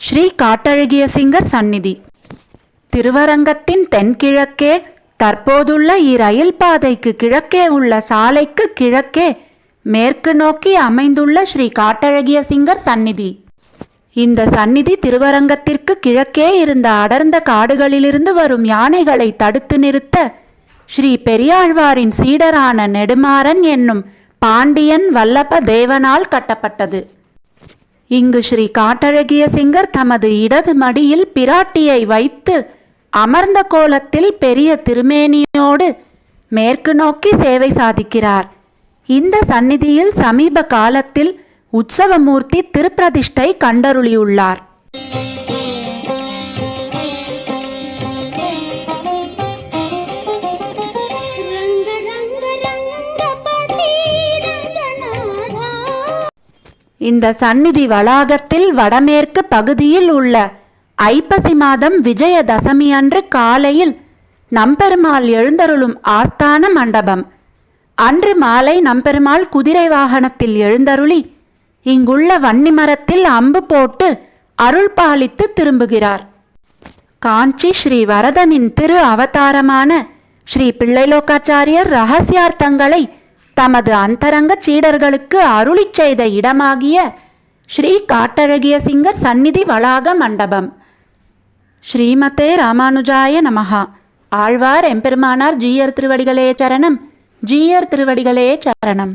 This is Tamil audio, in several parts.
ஸ்ரீ காட்டழகிய சிங்கர் சந்நிதி. திருவரங்கத்தின் தென்கிழக்கே தற்போதுள்ள இரயில் பாதைக்கு கிழக்கே உள்ள சாலைக்கு கிழக்கே மேற்கு நோக்கி அமைந்துள்ள ஸ்ரீ காட்டழகிய சிங்கர் சந்நிதி. இந்த சந்நிதி திருவரங்கத்திற்கு கிழக்கே இருந்த அடர்ந்த காடுகளிலிருந்து வரும் யானைகளை தடுத்து நிறுத்த ஸ்ரீ பெரியாழ்வாரின் சீடரான நெடுமாறன் என்னும் பாண்டியன் வல்லப தேவனால் கட்டப்பட்டது. இங்கு ஸ்ரீ காட்டழகிய சிங்கர் தமது இடது மடியில் பிராட்டியை வைத்து அமர்ந்த கோலத்தில் பெரிய திருமேனியோடு மேற்கு நோக்கி சேவை சாதிக்கிறார். இந்த சந்நிதியில் சமீப காலத்தில் உற்சவமூர்த்தி திருப்பிரதிஷ்டை கண்டருளியுள்ளார். இந்த சந்நிதி வளாகத்தில் வடமேற்கு பகுதியில் உள்ள ஐப்பசி மாதம் விஜயதசமி அன்று காலையில் நம்பெருமாள் எழுந்தருளும் ஆஸ்தான மண்டபம். அன்று மாலை நம்பெருமாள் குதிரை வாகனத்தில் எழுந்தருளி இங்குள்ள வன்னி மரத்தில் அம்பு போட்டு அருள் பாலித்து திரும்புகிறார். காஞ்சி ஸ்ரீ வரதனின் திரு அவதாரமான ஸ்ரீ பிள்ளைலோக்காச்சாரியர் ரகசியார்த்தங்களை தமது அந்தரங்க சீடர்களுக்கு அருளிச் செய்த இடமாகிய ஸ்ரீ காட்டழகிய சிங்கர் சந்நிதி வளாக மண்டபம். ஸ்ரீமதே ராமானுஜாய நமஹா. ஆழ்வார் எம்பெருமானார் ஜீயர் திருவடிகளே சரணம். ஜீயர் திருவடிகளே சரணம்.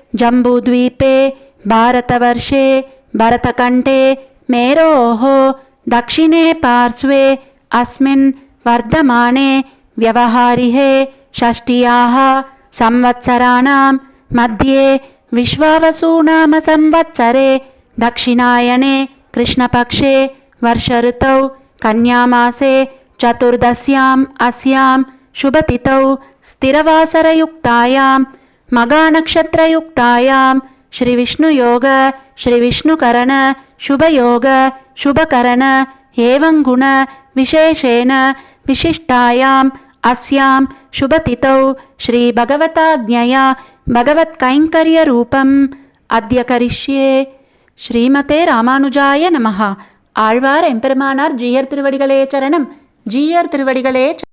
जम्बूद्वीपे भारतवर्षे भरतकण्ठे मेरोः दक्षिणे पार्श्वे अस्मिन् वर्धमाने व्यवहारिहे षष्ट्याः संवत्सराणां मध्ये विश्वावसुनाम संवत्सरे दक्षिणायने कृष्णपक्षे वर्षऋतौ कन्यामासे चतुर्दश्याम् अस्यां शुभतिथौ स्थिरवासरयुक्तायां मगानक्षत्रयुक्तायां श्रीविष्णुयोग श्रीविष्णुकरण शुभयोग शुभकरण एवं गुण विशेषेण विशिष्टायाम् अस्यां शुभतिथौ श्रीभगवताज्ञया भगवत्कैङ्कर्यरूपम् अद्य करिष्ये ஸ்ரீமதே ராமானுஜாய நமஹா ஆழ்வார் எம்பெருமானார் ஜீயர் திருவடிகளே சரணம் ஜீயர் திருவடிகளே